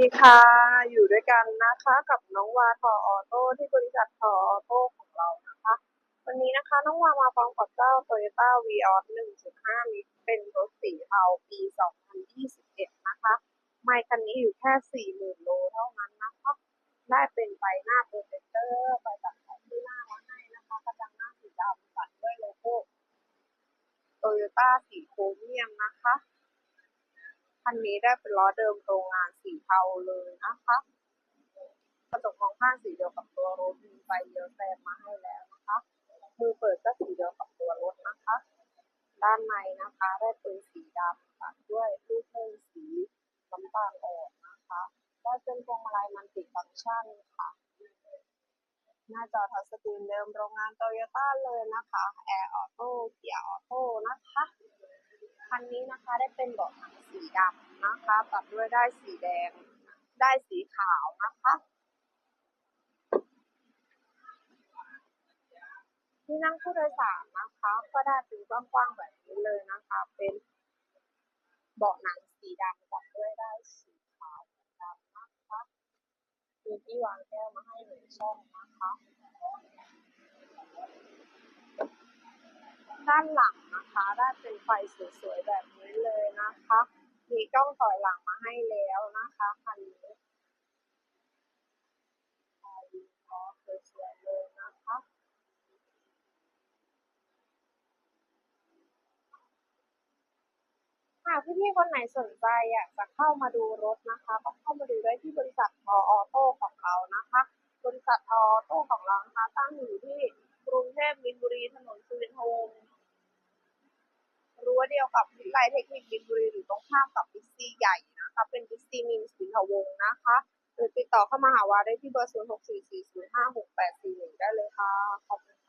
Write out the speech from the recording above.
ดีค่ะ อยู่ด้วยกันนะคะ กับน้องวาทอออโต้ที่บริษัททอออโต้ของเรานะคะ วันนี้นะคะน้องวามาพร้อมกับเจ้า Toyota v ีออ1.5มิตรเป็นรถสีเทาปี2021นยี่สิบเอ็ดนะคะไม่คันนี้อยู่แค่40,000โลเท่านั้นนะคะได้เป็นไฟหน้าโปรเจคเตอร์ไฟตัดแต่งที่หน้ามาให้นะคะกระจังหน้าสีดำปัดด้วยโลโก้โตโยต้าสีโครเมียมนะคะ คันนี้ได้เป็นล้อเดิมโรงงานสีเทาเลยนะคะกระจกมองข้างสีเดียวกับตัวรถมีไฟเลี้ยวแซมมาให้แล้วนะคะมือเปิดก็สีเดียวกับตัวรถนะคะ ด้านในนะคะได้เป็นสีดำตัดด้วยลูกเล่นสีน้ำตาลอ่อนนะคะได้เป็นพวงมาลัยมันติฟังก์ชันค่ะหน้าจอทัชสกรีนเดิมโรงงานโตโยต้าเลยนะคะแอร์ออโต้เกียร์ออโต้นะคะ นะคะได้เป็นเบาะหนังสีดำนะคะตัดด้วยได้สีแดงได้สีขาวนะคะที่นั่งผู้โดยสารนะคะ ก็ได้เป็นกว้างๆแบบนี้เลยนะคะ เป็นเบาะหนังสีดำตัดด้วยได้สีขาวเหมือนกันนะคะมีที่วางแก้วมาให้หนึ่งช่องนะคะ ด้านหลังนะคะ ได้เป็นไฟสวยๆแบบนี้เลยนะคะ มีกล้องถอยหลังมาให้แล้วนะคะคันนี้สวยๆเลยนะคะหากพี่ๆคนไหนสนใจอยากจะเข้ามาดูรถนะคะก็เข้ามาดูได้ที่บริษัทอออโต้ของเรานะคะ บริษัทอออโต้ของเรานะคะตั้งอยู่ที่กรุงเทพมินบุรีถนนสุวินทวงศ์ วเดียวกับวิทยาลัยเทคนิคบินบุรีหรือตรงข้ามกับบิ๊กซีใหญ่นะคะเป็นบิ๊กซีมินสินทวงศ์นะคะหรือติดต่อเข้ามาหาวาได้ที่เบอร์ 0 6 4 4 0 5 6 8 4 1 ได้เลยค่ะขอบคุณ